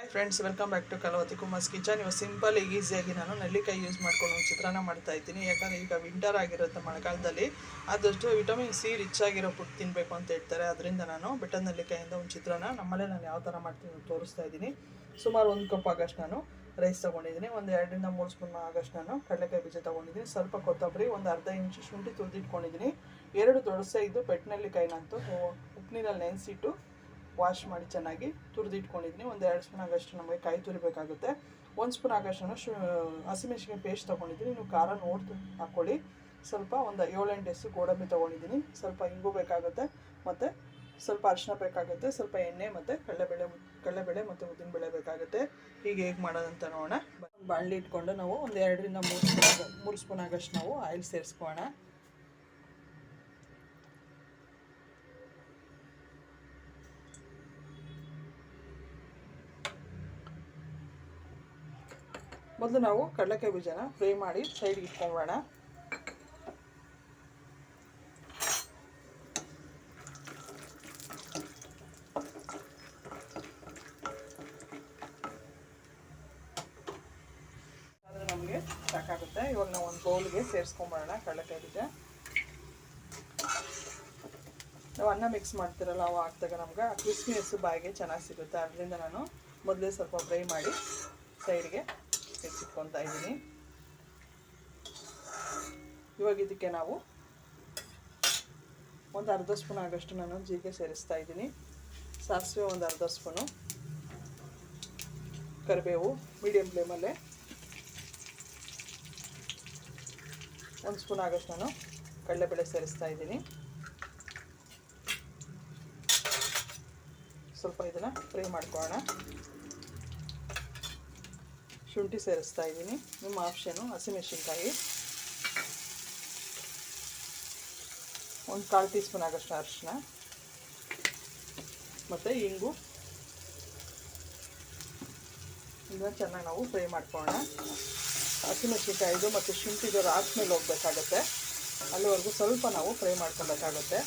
Hi friends welcome back to Kalavathi Kumar's kitchen ಇವಾಗ simple ಈಸಿಯಾಗಿ ನಾನು ನೆಲ್ಲಿಕಾಯಿ ಯೂಸ್ ಮಾಡ್ಕೊಂಡು ಒಂದು ಚಿತ್ರಾನ್ನ ಮಾಡ್ತಾ ಇದ್ದೀನಿ. ಯಾಕಂದರೆ ಈಗ ವಿಂಟರ್ ಆಗಿರುತ್ತೆ ಮಳೆಗಾಲದಲ್ಲಿ ಆದಷ್ಟು ವಿಟಮಿನ್ ಸಿ ರಿಚ್ ಆಗಿರೋ ಫುಡ್ ತಿನ್ನಬೇಕು ಅಂತ ಹೇಳ್ತಾರೆ. ಅದರಿಂದ ನಾನು ಬೆಟ್ಟದ ನೆಲ್ಲಿಕಾಯಿಂದ ಒಂದು ಚಿತ್ರಾನ್ನ ನಮ್ಮಲ್ಲೇ ನಾನು ಯಾವ ಥರ ಮಾಡ್ತೀನಿ ತೋರಿಸ್ತಾ ಇದ್ದೀನಿ. ಸುಮಾರು ಒಂದು ಕಪ್ ಆಗಷ್ಟು ನಾನು ರೈಸ್ ತೊಗೊಂಡಿದ್ದೀನಿ. ಒಂದು ಎರಡರಿಂದ ಮೂರು ಸ್ಪೂನ್ ಆಗಷ್ಟು ನಾನು ಕಡಲೆಕಾಯಿ ಬೀಜ ತೊಗೊಂಡಿದ್ದೀನಿ. ಸ್ವಲ್ಪ ಕೊತ್ತಂಬರಿ, ಒಂದು ಅರ್ಧ ಇಂಚು ಶುಂಠಿ ತುರಿದಿಟ್ಕೊಂಡಿದ್ದೀನಿ. ಎರಡು ದೊಡ್ಸೆ ಇದು ಬೆಟ್ಟನೆಲ್ಲಿಕಾಯಿನಂತೂ ನೀರಲ್ಲಿ ನೆನೆಸಿಟ್ಟು ವಾಶ್ ಮಾಡಿ ಚೆನ್ನಾಗಿ ತುರಿದಿಟ್ಕೊಂಡಿದ್ದೀನಿ. ಒಂದು ಎರಡು ಸ್ಪೂನ್ ಆಗಷ್ಟು ನಮಗೆ ಕಾಯಿ ತುರಿಬೇಕಾಗುತ್ತೆ. ಒಂದು ಸ್ಪೂನ್ ಆಗಷ್ಟು ಶು ಹಸಿಮೆಣಸಿನ್ಕಾಯಿ ಪೇಸ್ಟ್ ತೊಗೊಂಡಿದ್ದೀನಿ. ನೀವು ಖಾರ ನೋಡಿ ಹಾಕ್ಕೊಳ್ಳಿ ಸ್ವಲ್ಪ ಒಂದು ಏಳೆಂಟು ಎಸ್ಸು ಗೋಡಂಬಿ ತೊಗೊಂಡಿದ್ದೀನಿ. ಸ್ವಲ್ಪ ಇಂಗು ಬೇಕಾಗುತ್ತೆ ಮತ್ತು ಸ್ವಲ್ಪ ಅರಿಶಿನ ಬೇಕಾಗುತ್ತೆ, ಸ್ವಲ್ಪ ಎಣ್ಣೆ ಮತ್ತು ಕಡಲೆಬೇಳೆ ಕಡಲೆಬೇಳೆ ಮತ್ತು ಉದ್ದಿನಬೇಳೆ ಬೇಕಾಗುತ್ತೆ. ಹೀಗೆ ಹೇಗೆ ಮಾಡೋದಂತ ನೋಡೋಣ. ಬಾಣಲಿ ಇಟ್ಕೊಂಡು ನಾವು ಒಂದು ಎರಡರಿಂದ ಮೂರು ಸ್ಪೂನ್ ಮೂರು ಸ್ಪೂನ್ ಆಗಷ್ಟು ನಾವು ಆಯಿಲ್ ಸೇರಿಸ್ಕೋಣ ಮೊದಲು ನಾವು ಕಡಲೆಕಾಯಿ ಬೀಜನ ಫ್ರೈ ಮಾಡಿ ಸೈಡ್ಗೆ ಇಟ್ಕೊಂಬೋಣ ನಮಗೆ ಸಾಕಾಗುತ್ತೆ. ಇವಾಗ ನಾವು ಒಂದು ಬೌಲ್ಗೆ ಸೇರಿಸ್ಕೊಂಬೋಣ ಕಡಲೆಕಾಯಿ ಬೀಜ. ನಾವು ಅನ್ನ ಮಿಕ್ಸ್ ಮಾಡ್ತಿರಲ್ಲ, ಅವು ಹಾಕಿದಾಗ ನಮ್ಗೆ ಆ ಬಾಯಿಗೆ ಚೆನ್ನಾಗಿ ಸಿಗುತ್ತೆ. ಅದರಿಂದ ನಾನು ಮೊದಲೇ ಸ್ವಲ್ಪ ಫ್ರೈ ಮಾಡಿ ಸೈಡ್ಗೆ ಹೆಚ್ಚಿಟ್ಕೊತಾ ಇದ್ದೀನಿ ಇವಾಗ ಇದಕ್ಕೆ ನಾವು ಒಂದು ಅರ್ಧ ಸ್ಪೂನ್ ಆಗಷ್ಟು ನಾನು ಜೀರಿಗೆ ಸೇರಿಸ್ತಾ ಇದ್ದೀನಿ. ಸಾಸಿವೆ ಒಂದು ಅರ್ಧ ಸ್ಪೂನು. ಕರಿಬೇವು ಮೀಡಿಯಮ್ ಫ್ಲೇಮಲ್ಲೇ ಒಂದು ಸ್ಪೂನ್ ಆಗಷ್ಟು ನಾನು ಕಡಲೆಬೇಳೆ ಸೇರಿಸ್ತಾ ಇದ್ದೀನಿ. ಸ್ವಲ್ಪ ಇದನ್ನು ಫ್ರೈ ಮಾಡ್ಕೊಳ್ಳೋಣ. ಶುಂಠಿ ಸೇರಿಸ್ತಾ ಇದ್ದೀನಿ. ನಿಮ್ಮ ಆಪ್ಷನು ಹಸಿಮೆಣಸಿನ್ಕಾಯಿ ಒಂದು ಕಾಲು ಟೀ ಸ್ಪೂನ್ ಆಗೋಷ್ಟು ಅರಿಶಿನ ಮತ್ತು ಇಂಗು. ಇದನ್ನ ಚೆನ್ನಾಗಿ ನಾವು ಫ್ರೈ ಮಾಡ್ಕೊಳ್ಳೋಣ. ಹಸಿಮೆಣಸಿನ್ಕಾಯಿದು ಮತ್ತು ಶುಂಠಿದು ಆದ್ಮೇಲೆ ಹೋಗ್ಬೇಕಾಗತ್ತೆ. ಅಲ್ಲಿವರೆಗೂ ಸ್ವಲ್ಪ ನಾವು ಫ್ರೈ ಮಾಡ್ಕೊಬೇಕಾಗುತ್ತೆ.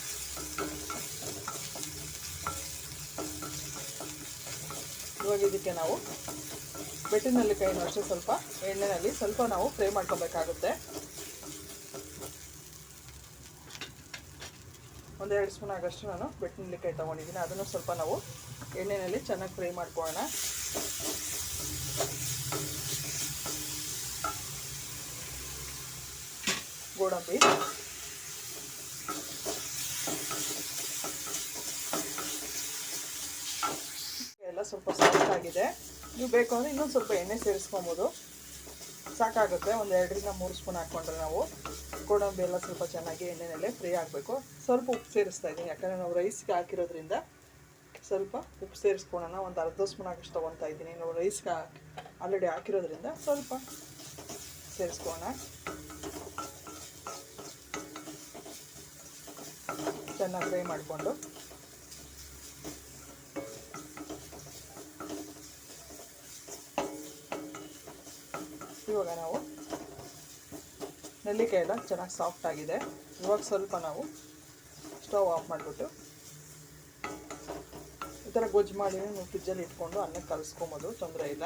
ಇವಾಗ ಇದಕ್ಕೆ ನಾವು ಬೆಟ್ಟಿನಲ್ಲಿ ಕೈನ ಅಷ್ಟೇ ಸ್ವಲ್ಪ ಎಣ್ಣೆಯಲ್ಲಿ ಸ್ವಲ್ಪ ನಾವು ಫ್ರೈ ಮಾಡ್ಕೋಬೇಕಾಗುತ್ತೆ. ಒಂದೆರಡು ಸ್ಪೂನ್ ಆಗಷ್ಟು ನಾನು ಬೆಟ್ಟಿನಲ್ಲಿಕಾಯಿ ತೊಗೊಂಡಿದ್ದೀನಿ. ಅದನ್ನು ಸ್ವಲ್ಪ ನಾವು ಎಣ್ಣೆಯಲ್ಲಿ ಚೆನ್ನಾಗಿ ಫ್ರೈ ಮಾಡ್ಕೊಳ್ಳೋಣ. ಗೋಡಂಬಿ ಎಲ್ಲ ಸ್ವಲ್ಪ ಸಾಫ್ಟ್ ಆಗಿದೆ. ನೀವು ಬೇಕು ಅಂದರೆ ಇನ್ನೊಂದು ಸ್ವಲ್ಪ ಎಣ್ಣೆ ಸೇರಿಸ್ಕೊಬೋದು. ಸಾಕಾಗುತ್ತೆ. ಒಂದು ಎರಡರಿಂದ ಮೂರು ಸ್ಪೂನ್ ಹಾಕ್ಕೊಂಡ್ರೆ ನಾವು ಗೋಡಂಬಿ ಎಲ್ಲ ಸ್ವಲ್ಪ ಚೆನ್ನಾಗಿ ಎಣ್ಣೆನಲ್ಲೇ ಫ್ರೈ ಆಗಬೇಕು. ಸ್ವಲ್ಪ ಉಪ್ಪು ಸೇರಿಸ್ತಾ ಇದ್ದೀನಿ. ಯಾಕಂದರೆ ನಾವು ರೈಸ್ಗೆ ಹಾಕಿರೋದ್ರಿಂದ ಸ್ವಲ್ಪ ಉಪ್ಪು ಸೇರಿಸ್ಕೊಳೋಣ. ಒಂದು ಅರ್ಧ ಸ್ಪೂನ್ ಆಗಷ್ಟು ತೊಗೊತಾ ಇದ್ದೀನಿ. ನಾವು ರೈಸ್ಗೆ ಆಲ್ರೆಡಿ ಹಾಕಿರೋದ್ರಿಂದ ಸ್ವಲ್ಪ ಸೇರಿಸ್ಕೊಳ್ಳೋಣ ಚೆನ್ನಾಗಿ ಫ್ರೈ ಮಾಡಿಕೊಂಡು. ಇವಾಗ ನಾವು ನೆಲ್ಲಿಕಾಯಿ ಎಲ್ಲ ಚೆನ್ನಾಗಿ ಸಾಫ್ಟ್ ಆಗಿದೆ. ಇವಾಗ ಸ್ವಲ್ಪ ನಾವು ಸ್ಟವ್ ಆಫ್ ಮಾಡಿಬಿಟ್ಟು ಈ ಥರ ಗೊಜ್ಜು ಮಾಡಿ ನೀವು ಫ್ರಿಜ್ಜಲ್ಲಿ ಇಟ್ಕೊಂಡು ಅನ್ನಕ್ಕೆ ಕಲಿಸ್ಕೊಬೋದು, ತೊಂದರೆ ಇಲ್ಲ.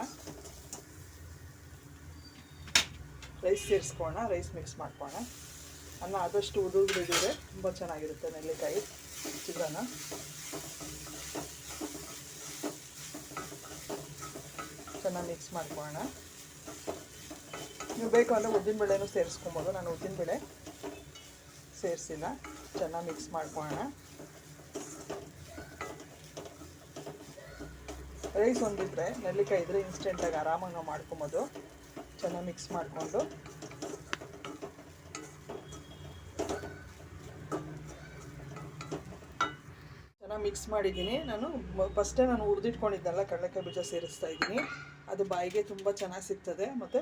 ರೈಸ್ ಸೇರಿಸ್ಕೊಳ್ಳೋಣ ರೈಸ್ ಮಿಕ್ಸ್ ಮಾಡ್ಕೋಣ ಅನ್ನ ಆದಷ್ಟು ಉದುರಿದ್ರೆ ತುಂಬ ಚೆನ್ನಾಗಿರುತ್ತೆ ನೆಲ್ಲಿಕಾಯಿ ಚಿತ್ರಾನ್ನ. ಚೆನ್ನಾಗಿ ಮಿಕ್ಸ್ ಮಾಡ್ಕೊಳ್ಳೋಣ. ನೀವು ಬೇಕು ಅಂದರೆ ಉದ್ದಿನಬೇಳೆನೂ ಸೇರಿಸ್ಕೊಬೋದು. ನಾನು ಉದ್ದಿನಬೇಳೆ ಸೇರಿಸಿಲ್ಲ. ಚೆನ್ನಾಗಿ ಮಿಕ್ಸ್ ಮಾಡ್ಕೊಳ್ಳೋಣ. ರೈಸ್ ಒಂದಿದ್ರೆ, ನೆಲ್ಲಿಕಾಯಿ ಇದ್ರೆ ಇನ್ಸ್ಟೆಂಟಾಗಿ ಆರಾಮಾಗಿ ನಾವು ಮಾಡ್ಕೊಬೋದು. ಚೆನ್ನಾಗಿ ಮಿಕ್ಸ್ ಮಾಡಿಕೊಂಡು. ಚೆನ್ನಾಗಿ ಮಿಕ್ಸ್ ಮಾಡಿದ್ದೀನಿ. ನಾನು ಫಸ್ಟೇ ನಾನು ಹುರಿದಿಟ್ಕೊಂಡಿದ್ದೆಲ್ಲ, ಕಡಲೆಕಾಯಿ ಬೀಜ ಸೇರಿಸ್ತಾ ಇದ್ದೀನಿ. ಅದು ಬಾಯಿಗೆ ತುಂಬ ಚೆನ್ನಾಗಿ ಸಿಗ್ತದೆ. ಮತ್ತು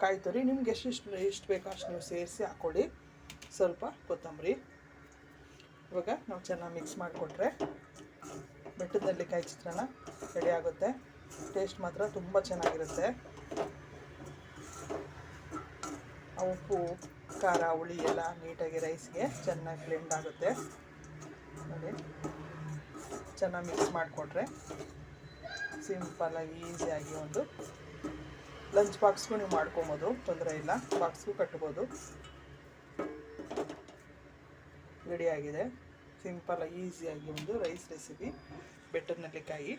ಕಾಯಿ ನಿಮ್ಗೆ ಎಷ್ಟು ಎಷ್ಟು ಬೇಕೋ ಅಷ್ಟು ನೀವು ಸೇರಿಸಿ ಹಾಕ್ಕೊಳ್ಳಿ ಸ್ವಲ್ಪ ಕೊತ್ತಂಬರಿ. ಇವಾಗ ನಾವು ಚೆನ್ನಾಗಿ ಮಿಕ್ಸ್ ಮಾಡಿಕೊಟ್ರೆ ಬೆಟ್ಟದಲ್ಲಿ ಕಾಯಿ ಚಿತ್ರಾನ್ನ ರೆಡಿ ಆಗುತ್ತೆ. ಟೇಸ್ಟ್ ಮಾತ್ರ ತುಂಬ ಚೆನ್ನಾಗಿರುತ್ತೆ. ಆ ಉಪ್ಪು, ಖಾರ, ಹುಳಿ ಎಲ್ಲ ನೀಟಾಗಿ ರೈಸ್ಗೆ ಚೆನ್ನಾಗಿ ಬ್ಲೆಂಡ್ ಆಗುತ್ತೆ. ನೋಡಿ. ಚೆನ್ನಾಗಿ ಮಿಕ್ಸ್ ಮಾಡಿಕೊಟ್ರೆ ಸಿಂಪಲ್ಲಾಗಿ ಈಸಿಯಾಗಿ ಒಂದು ಲಂಚ್ ಬಾಕ್ಸ್ಗೂ ನೀವು ಮಾಡ್ಕೊಬೋದು, ತೊಂದರೆ ಇಲ್ಲ. ಬಾಕ್ಸ್ಗೂ ಕಟ್ಬೋದು. ರೆಡಿಯಾಗಿದೆ ಸಿಂಪಲ್ ಈಸಿಯಾಗಿ ಒಂದು ರೈಸ್ ರೆಸಿಪಿ ಬೆಟ್ಟದ ನೆಲ್ಲಿಕಾಯಿ,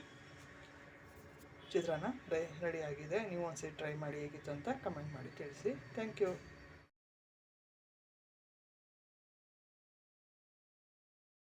ಚಿತ್ರಾನ್ನ, ರೈ ರೆಡಿಯಾಗಿದೆ ನೀವು ಒಂದ್ಸರಿ ಟ್ರೈ ಮಾಡಿ ಹೇಗಿತ್ತು ಅಂತ ಕಮೆಂಟ್ ಮಾಡಿ ತಿಳಿಸಿ. Thank you